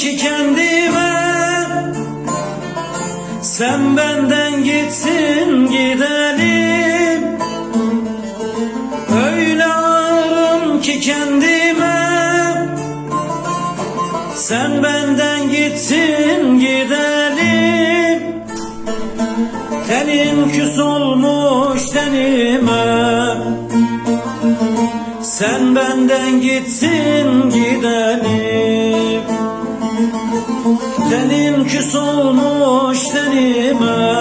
ki kendime. Sen benden gitsin gidelim. Öyle ağırım ki kendime. Sen benden gitsin gidelim. Tenin küs olmuş tenime. Sen benden gitsin gidelim Tenin küs olmuş tenime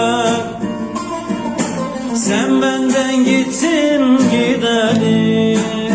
Sen benden gitsin gidelim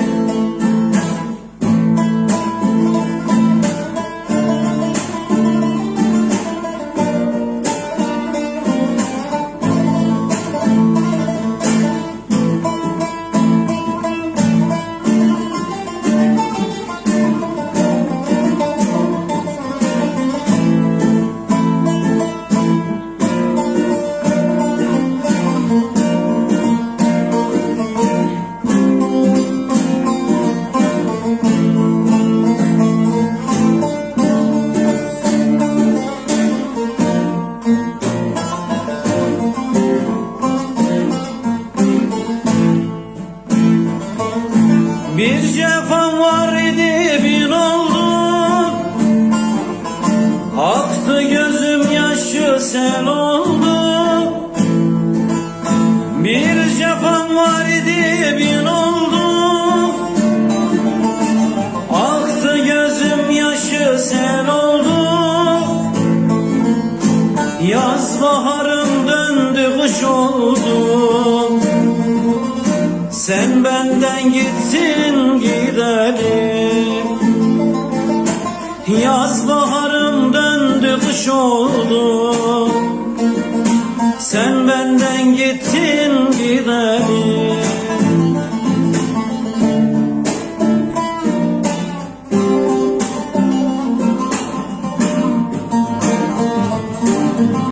Bir cefam var idi bin oldu Aktı gözüm yaşı sel oldu Bir cefam var idi bin oldu Aktı gözüm yaşı sel oldu Yaz baharım döndü kış oldu. Sen benden gitsin gidelim Yaz baharım döndü kış oldu. Sen benden gitsin gidelim